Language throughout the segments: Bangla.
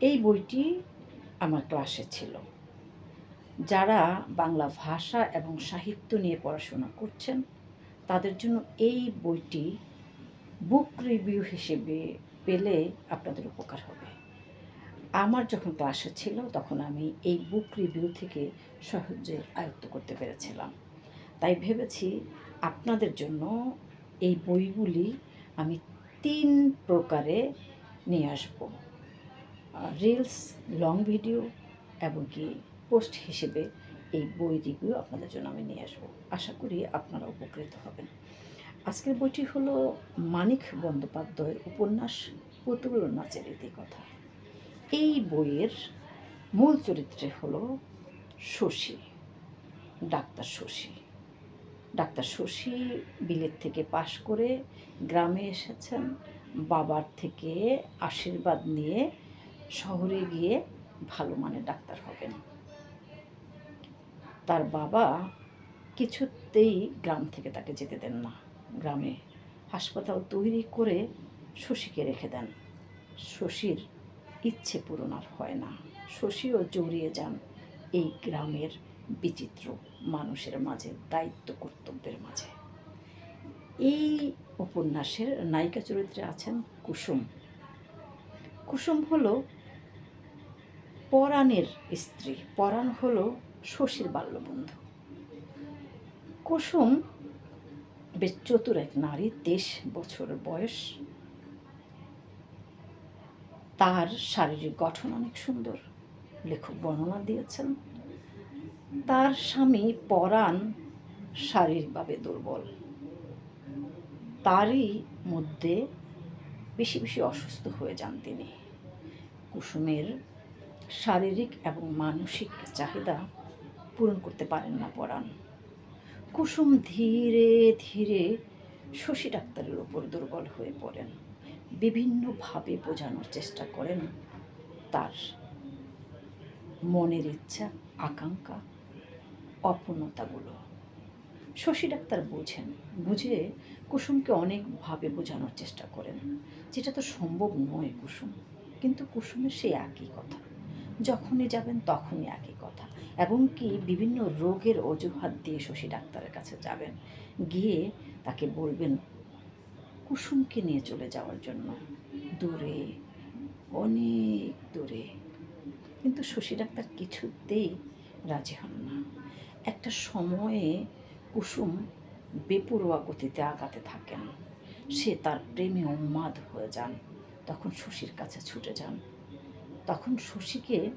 এই বইটি আমার ক্লাসে ছিল। যারা বাংলা ভাষা এবং সাহিত্য নিয়ে পড়াশোনা করছেন, তাদের জন্য এই বইটি বুক রিভিউ হিসেবে পেলে আপনাদের উপকার হবে। আমার যখন ক্লাসে ছিল, তখন আমি এই বুক রিভিউ থেকে সহজে আয়ত্ত করতে পেরেছিলাম। তাই ভেবেছি আপনাদের জন্য এই বইগুলি আমি তিন প্রকারে নিয়ে আসব। রিলস লং ভিডিও এবং কি পোস্ট হিসেবে এই বই রিভিউ আপনাদের জন্য আমি নিয়ে আসব। আশা করি আপনারা উপকৃত হবেন। আজকের বইটি হলো মানিক বন্দ্যোপাধ্যায়ের উপন্যাস পুতুল নাচের ইতিকথা এই বইয়ের মূল চরিত্রে হলো শশী, ডাক্তার শশী। ডাক্তার শশী বিলেত থেকে পাশ করে গ্রামে এসেছেন, বাবার থেকে আশীর্বাদ নিয়ে শহরে গিয়ে ভালো মানের ডাক্তার হবেন। তার বাবা কিছুতেই গ্রাম থেকে তাকে যেতে দেন না। গ্রামে হাসপাতাল তৈরি করে শশীকে রেখে দেন। শশীর ইচ্ছে পূরণ আর হয় না। শশীও জড়িয়ে যান এই গ্রামের বিচিত্র মানুষের মাঝে, দায়িত্ব কর্তব্যের মাঝে। এই উপন্যাসের নায়িকা চরিত্রে আছেন কুসুম। কুসুম হলো পরাণের স্ত্রী। পরাণ হলো শশীর বাল্যবন্ধু। কুসুম বেশ চতুর এক নারী, তেইশ বছর বয়স। তার শারীরিক গঠন অনেক সুন্দর। লেখক বর্ণনা দিয়েছেন, তার স্বামী পরাণ শারীরিকভাবে দুর্বল। তারই মধ্যে বেশি বেশি অসুস্থ হয়ে যান তিনি। কুসুমের শারীরিক এবং মানসিক চাহিদা পূরণ করতে পারেন না পরাণ। কুসুম ধীরে ধীরে শশী ডাক্তারের ওপর দুর্বল হয়ে পড়েন। বিভিন্নভাবে বোঝানোর চেষ্টা করেন তার মনের ইচ্ছা, আকাঙ্ক্ষা, অপূর্ণতাগুলো। শশী ডাক্তার বোঝেন, বুঝে কুসুমকে অনেকভাবে বোঝানোর চেষ্টা করেন। যেটা তো সম্ভব নয় কুসুম, কিন্তু কুসুমের সেই একই কথা। যখনই যাবেন তখনই একই কথা। এবং কি বিভিন্ন রোগের অজুহাত দিয়ে শশী ডাক্তারের কাছে যাবেন। গিয়ে তাকে বলবেন, কুসুমকে নিয়ে চলে যাওয়ার জন্য। দূরে, অনেক দূরে। কিন্তু শশী ডাক্তার কিছুতেই রাজি হন না। একটা সময়ে কুসুম বেপরোয়া গতিতে আগাতে থাকেন। সে তার প্রেমে উন্মাদ হয়ে যান। তখন শশীর কাছে ছুটে যান। তখন শশীকে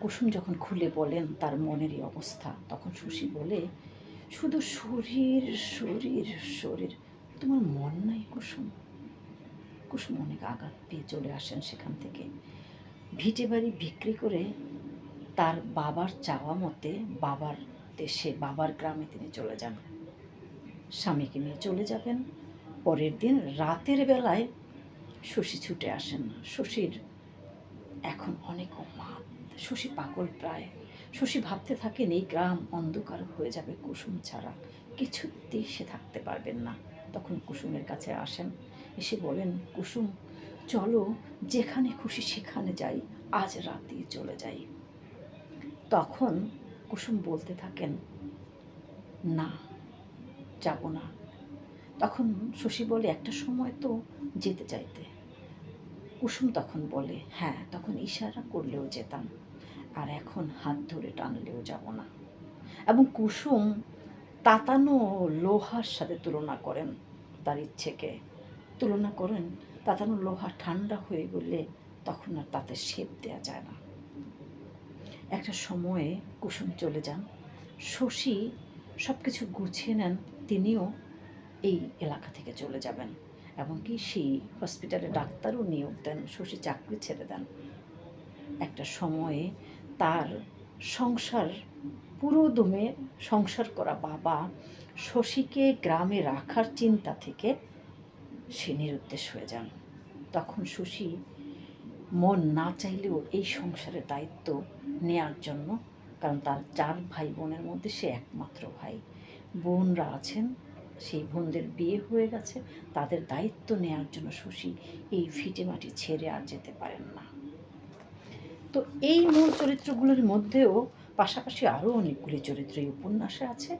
কুসুম যখন খুলে বলেন তার মনেরই অবস্থা, তখন শশী বলে, শুধু শরীর শরীর শরীর, তোমার মন নাই কুসুম? কুসুম অনেক আঘাত পেয়ে চলে আসেন সেখান থেকে। ভিটে বাড়ি বিক্রি করে তার বাবার চাওয়া মতে বাবার দেশে, বাবার গ্রামে তিনি চলে যান। স্বামীকে নিয়ে চলে যাবেন। পরের দিন রাতের বেলায় শশী ছুটে আসেন। শশীর এখন অনেক উন্মাদ শশী পাগল প্রায়। শশী ভাবতে থাকেন এই গ্রাম অন্ধকার হয়ে যাবে কুসুম ছাড়া। কিছুতেই সে থাকতে পারবেন না। তখন কুসুমের কাছে আসেন। এসে বলেন, কুসুম, চলো যেখানে খুশি সেখানে যাই। আজ রাতেই চলে যাই। তখন কুসুম বলতে থাকেন, না, যাব না। তখন শশী বলে, একটা সময় তো যেতে চাইতে। কুসুম তখন বলে হ্যাঁ তখন ইশারা করলেও যেতাম, আর এখন হাত ধরে টানলেও যাব না। এবং কুসুম তাতানো লোহার সাথে তুলনা করেন তার ইচ্ছেকে। তুলনা করেন, তাতানো লোহা ঠান্ডা হয়ে গেলে তখন আর তাতে শেপ দেওয়া যায় না। একটা সময়ে কুসুম চলে যান, শশী সব কিছু গুছিয়ে নেন, তিনিও এই এলাকা থেকে চলে যাবেন। এবং কি সেই হসপিটালে ডাক্তারও নিয়োগ দেন, শশী চাকরি ছেড়ে দেন। একটা সময়ে তার সংসার পুরো দমে সংসার করা বাবা শশীকে গ্রামে রাখার চিন্তা থেকে সে নিরুদ্দেশ হয়ে যান। তখন শশী মন না চাইলেও এই সংসারের দায়িত্ব নেয়ার জন্য, কারণ তার চার ভাই বোনের মধ্যে সে একমাত্র ভাই। বোনরা আছেন সেই বোনদের বিয়ে হয়ে গেছে, তাদের দায়িত্ব নেয়ার জন্য শশী এই ভিটে মাটি ছেড়ে আর যেতে পারেন না। তো এই মূল চরিত্রগুলোর মধ্যেও পাশাপাশি আরও অনেকগুলি চরিত্র এই উপন্যাসে আছে।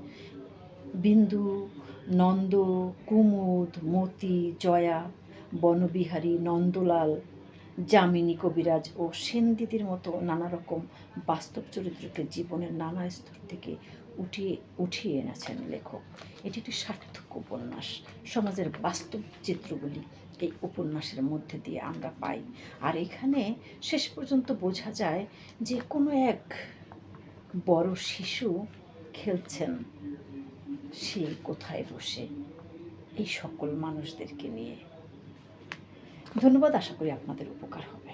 বিন্দু, নন্দ, কুমুদ, মতি, জয়া, বনবিহারী, নন্দলাল, যামিনী কবিরাজ ও সেনদিদির মতো নানা রকম বাস্তব চরিত্রকে জীবনের নানা স্তর থেকে উঠিয়ে উঠিয়ে এনেছেন লেখক। এটি একটি সার্থক উপন্যাস। সমাজের বাস্তব চিত্রগুলি এই উপন্যাসের মধ্যে দিয়ে আমরা পাই। আর এখানে শেষ পর্যন্ত বোঝা যায় যে কোনো এক বড় শিশু খেলছেন, সে কোথায় বসে? এই সকল মানুষদেরকে নিয়ে। ধন্যবাদ, আশা করি আপনাদের উপকার হবে।